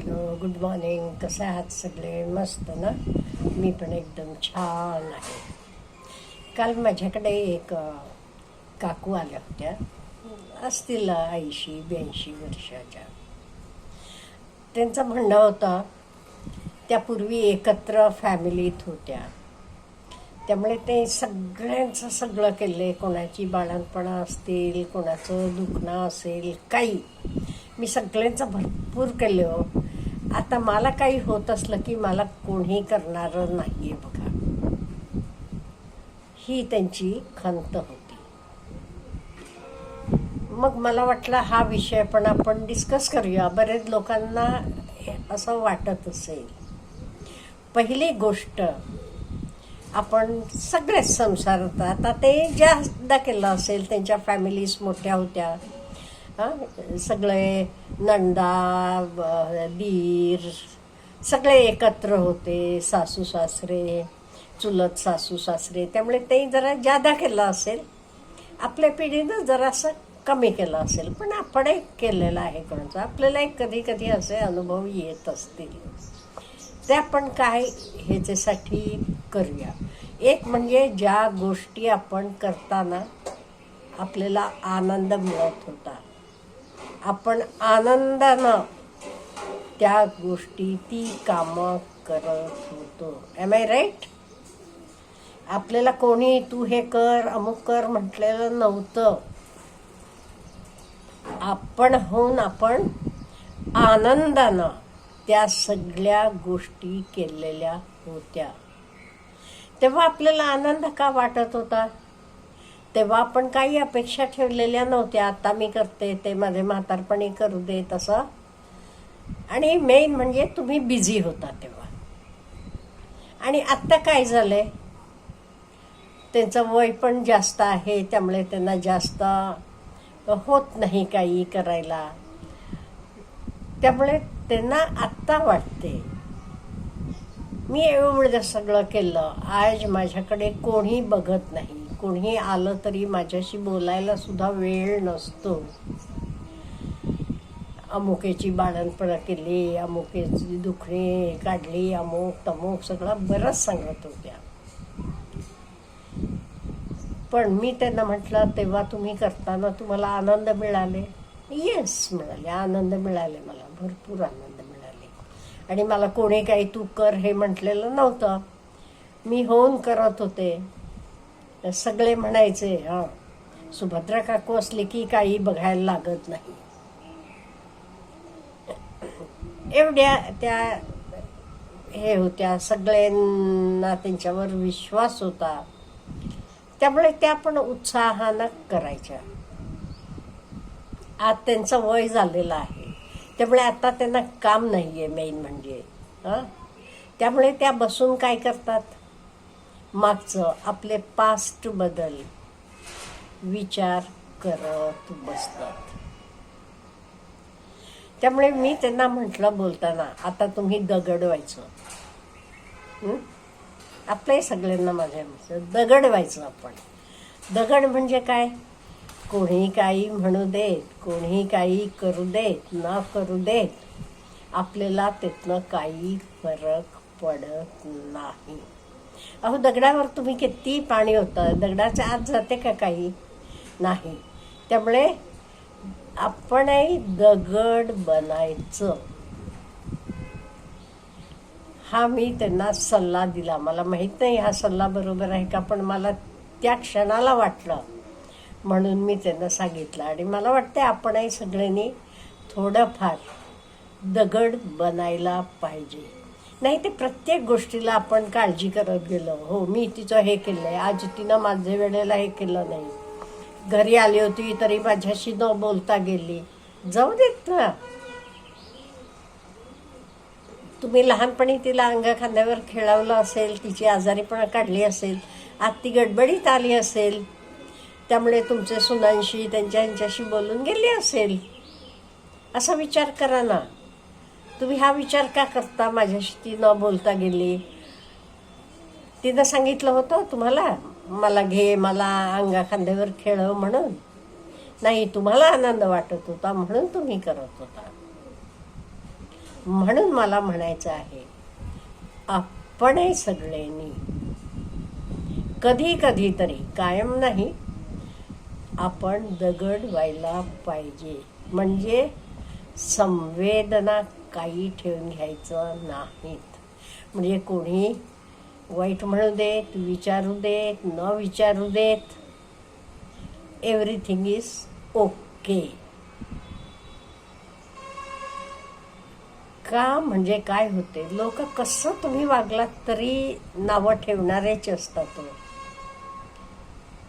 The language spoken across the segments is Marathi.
हॅलो गुड मॉर्निंग कसे आहात सगळे मस्त ना मी पण एकदम छान आहे काल माझ्याकडे एक काकू आल्या होत्या असतील ऐंशी ब्याऐंशी वर्षाच्या त्यांचं म्हणणं होतं त्यापूर्वी एकत्र फॅमिलीत होत्या त्यामुळे ते सगळ्यांचं सगळं केलं आहे कोणाची बाळणपणा असतील कोणाचं दुखणं असेल काही मी सगळ्यांचं भरपूर केलं हो. आता मला काही होत असलं की मला कोणी करणारं नाही आहे बघा. ही त्यांची खंत होती. मग मला वाटलं हा विषय पण आपण डिस्कस करूया. बरेच लोकांना हे असं वाटत असेल. पहिली गोष्ट आपण सगळेच संसारात आता ते ज्यादा केलं असेल त्यांच्या फॅमिलीज मोठ्या होत्या. सगळे नंदा ब- दीर सगळे एकत्र होते सासू सासरे चुलत सासू सासरे. त्यामुळे ते जरा जादा केलं असेल आपल्या पिढीनं जरासं कमी केलं असेल. पण आपण एक केलेलं आहे कोणाचं. आपल्याला एक कधी कधी असे अनुभव येत असतील. ते आपण काय ह्याच्यासाठी करूया? एक म्हणजे ज्या गोष्टी आपण करताना आपल्याला आनंद मिळत होता. आपण आनंदानं त्या गोष्टी ती कामं करत होतो. एम आय राईट आपल्याला कोणी तू हे कर अमुक कर म्हटलेलं नव्हतं. आपण होऊन आपण आनंदानं त्या सगळ्या गोष्टी केलेल्या होत्या. तेव्हा आपल्याला आनंद का वाटत होता? तेव्हा आपण काही अपेक्षा ठेवलेल्या नव्हत्या. आता मी करते ते माझे म्हातारपणी करू दे तसं. आणि मेन म्हणजे तुम्ही बिझी होता तेव्हा. आणि आत्ता काय झालंय? त्यांचं वय पण जास्त आहे त्यामुळे त्यांना जास्त होत नाही काही करायला. त्यामुळे त्यांना आत्ता वाटते. मी एवढं सगळं केलं. आज माझ्याकडे कोणी बघत नाही. कोणी आलं तरी माझ्याशी बोलायला सुद्धा वेळ नसतो. अमुकेची बाळणपणं केली अमुकेची दुखणी काढली अमुक तमुक सगळं बरंच सांगत होत्या. पण मी त्यांना म्हटलं तेव्हा तुम्ही करताना तुम्हाला आनंद मिळाले? येस मिळाले आनंद मिळाले मला. भरपूर आनंद मिळाले. आणि मला कोणी काही तू कर हे म्हटलेलं नव्हतं. मी होऊन करत होते. सगळे म्हणायचे हां सुभद्रा काकू असली की काही बघायला लागत नाही. एवढ्या त्या हे होत्या सगळ्यांना त्यांच्यावर विश्वास होता. त्यामुळे त्या पण उत्साहानं करायच्या. आज त्यांचं वय झालेलं आहे. त्यामुळे आता त्यांना काम नाही आहे मेन म्हणजे. हं? त्यामुळे त्या बसून काय करतात? मागचं आपले पास्ट बदल विचार करत बसतात. त्यामुळे मी त्यांना म्हटलं बोलताना आता तुम्ही दगड व्हायचं आपल्याही आपलंही सगळ्यांना माझ्या मते दगड व्हायचं आपण. दगड म्हणजे काय? कोणी काही म्हणू देत कोणी काही करू देत न करू देत आपल्याला त्यातनं काही फरक पडत नाही. अहो दगडावर तुम्ही किती पाणी होतं दगडाच्या आत जाते का काही? नाही. त्यामुळे आपणही दगड बनायचं. हा मी त्यांना सल्ला दिला. मला माहीत नाही हा सल्ला बरोबर आहे का पण मला त्या क्षणाला वाटलं म्हणून मी त्यांना सांगितलं. आणि मला वाटते आपणही सगळ्यांनी थोडंफार दगड बनायला पाहिजे. नाही ते प्रत्येक गोष्टीला आपण काळजी करत गेलो. हो मी तिचं हे केलं आहे आज तिनं माझ्या वेळेला हे केलं नाही. घरी आली होती तरी माझ्याशी न बोलता गेली. जाऊ देत ना. तुम्ही लहानपणी तिला अंग खांद्यावर खेळवलं असेल तिची आजारीपणा काढली असेल आत ती गडबडीत आली असेल त्यामुळे तुमच्या सुनांशी त्यांच्या यांच्याशी बोलून गेली असेल. असा विचार करा ना. तुम्ही हा विचार का करता? माझ्याशी ती न बोलता गेली. तिनं सांगितलं होतं तुम्हाला मला घे मला अंगा खांद्यावर खेळव म्हणून. नाही तुम्हाला आनंद वाटत होता म्हणून तुम्ही करत होता. म्हणून मला म्हणायचं आहे आपण सगळ्यांनी. कधी कधी तरी कायम नाही आपण दगड व्हायला पाहिजे. म्हणजे संवेदना काही ठेवून घ्यायचं नाहीत. म्हणजे कोणी वाईट म्हणू देत विचारू देत न विचारू देत एव्हरीथिंग इज ओके का म्हणजे काय होते? लोक कसं तुम्ही वागलात तरी नावं ठेवणारेच असतात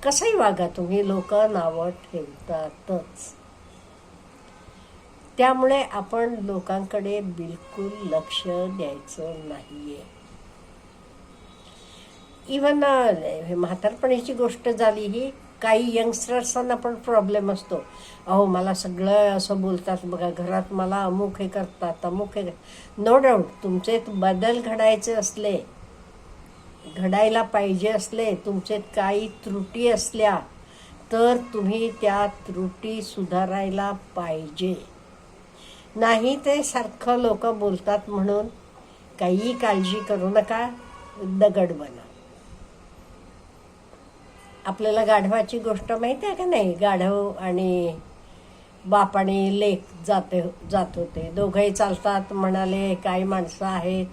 कसंही वागा तुम्ही लोक नावं ठेवतातच. त्यामुळे आपण लोकांकडे बिलकुल लक्ष द्यायचं नाहीये. इवन म्हातारपणीची गोष्ट झाली ही काही यंगस्टर्सांना पण प्रॉब्लेम असतो. अहो मला सगळं असं बोलतात बघा घरात मला अमुक हे करतात अमुक हे नो डाऊट तुमचे बदल घडायचे असले घडायला पाहिजे असले तुमचे काही त्रुटी असल्या तर तुम्ही त्या त्रुटी सुधारायला पाहिजे. नाही ते सारखं लोक बोलतात म्हणून काही काळजी करू नका दगड बना आपल्याला गाढवाची गोष्ट माहिती आहे का नाही? गाढव आणि बाप आणि लेक जाते जात होते. दोघंही चालतात म्हणाले काही माणसं आहेत.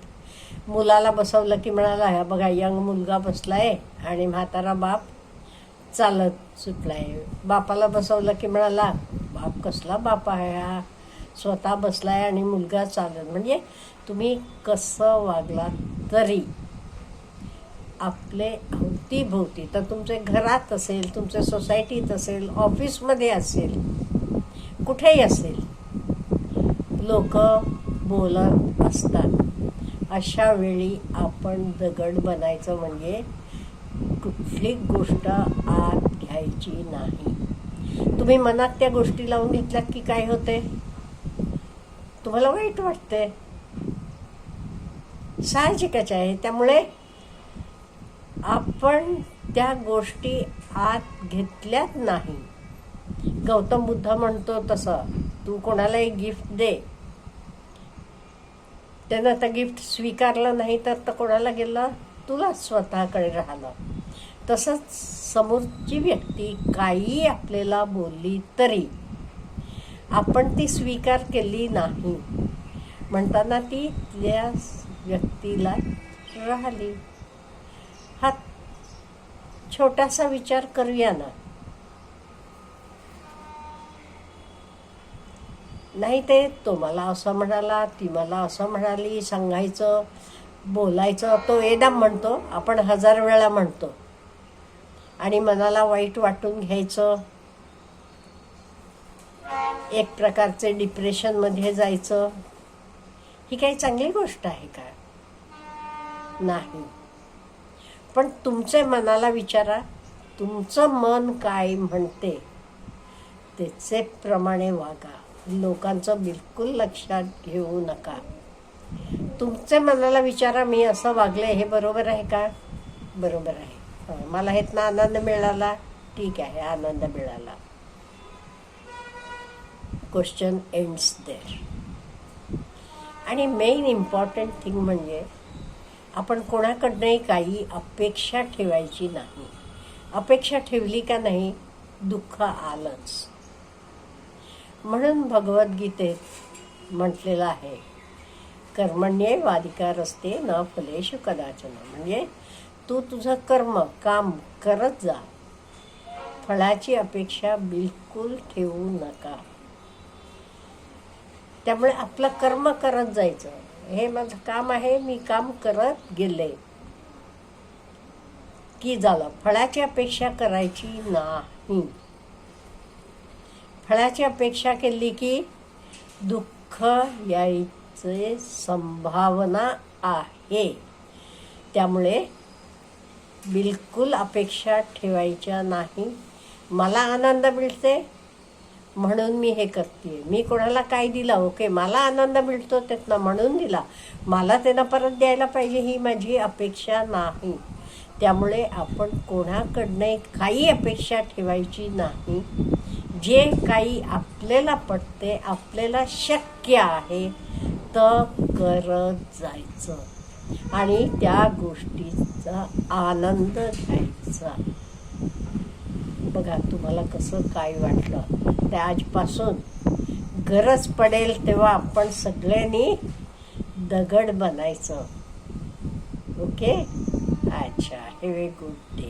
मुलाला बसवलं की म्हणाला ह्या बघा यंग मुलगा बसलाय आणि म्हातारा बाप चालत सुटलाय. बापाला बसवलं की म्हणाला बाप कसला बाप आहे हा? स्वतः बसलाय आणि मुलगा चालत म्हणजे तुम्ही कसं वागला तरी. आपले अवतीभोवती तर तुमचे घरात असेल तुमच्या सोसायटीत असेल ऑफिसमध्ये असेल कुठेही असेल लोक बोलत असतात. अशा वेळी आपण दगड बनायचं म्हणजे कुठली गोष्ट आत घ्यायची नाही. तुम्ही मनात त्या गोष्टी लावून घेतल्यात की काय होते तुम्हाला वाईट वाटते साहजिकच आहे. त्यामुळे आपण त्या गोष्टी आत घेतल्याच नाही. गौतम बुद्ध म्हणतो तसं तू कोणालाही गिफ्ट दे. त्यानं आता गिफ्ट स्वीकारलं नाही तर तर कोणाला गेलं? तुला स्वतःकडे राहिलं. तसंच समोरची व्यक्ती काही आपल्याला बोलली तरी आपण ती स्वीकार केली नाही. म्हणताना ती त्या व्यक्तीला राहिली. हा छोटासा विचार करूया ना. नाही ते तो मला असं म्हणाला ती मला असं म्हणाली सांगायचं बोलायचं तो एकदम म्हणतो आपण हजार वेळा म्हणतो. आणि मनाला वाईट वाटून घ्यायचं. एक प्रकारचे डिप्रेशनमध्ये जायचं. ही काही चांगली गोष्ट आहे का? नाही. पण तुमचे मनाला विचारा तुमचं मन काय म्हणते त्याचे प्रमाणे वागा. लोकांचं बिलकुल लक्षात घेऊ नका. तुमचे मनाला विचारा मी असं वागले हे बरोबर आहे का? बरोबर आहे. मला ह्यातनं आनंद मिळाला. ठीक आहे आनंद मिळाला. क्वेश्चन एंड्स देर आणि मेन इम्पॉर्टंट थिंग म्हणजे आपण कोणाकडनंही काही अपेक्षा ठेवायची नाही. अपेक्षा ठेवली का नाही? दुःख आलंच. म्हणून भगवद्गीतेत म्हटलेलं आहे कर्मण्ये वाधिकार असते न फलेशु कदाचन. म्हणजे तू तुझं कर्म काम करत जा. फळाची अपेक्षा बिलकुल ठेवू नका. त्यामुळे आपलं कर्म करत जायचं. हे माझं काम आहे मी काम करत गेले. की झालं? फळाची अपेक्षा करायची नाही. फळाची अपेक्षा केली की दुःख यायचे संभावना आहे. त्यामुळे बिलकुल अपेक्षा ठेवायच्या नाही. मला आनंद मिळते. म्हणून मी हे करते मी कोणाला काय दिलं? ओके मला आनंद मिळतो त्यातनं म्हणून दिला. मला त्यांना परत द्यायला पाहिजे ही माझी अपेक्षा नाही. त्यामुळे आपण कोणाकडनं काही अपेक्षा ठेवायची नाही. जे काही आपल्याला पटते आपल्याला शक्य आहे तर करत जायचं. आणि त्या गोष्टीचा आनंद घ्यायचा. बघा तुम्हाला कसं काय वाटलं. ते आजपासून गरज पडेल तेव्हा आपण सगळ्यांनी दगड बनायचं. ओके? अच्छा हॅव ए गुड डे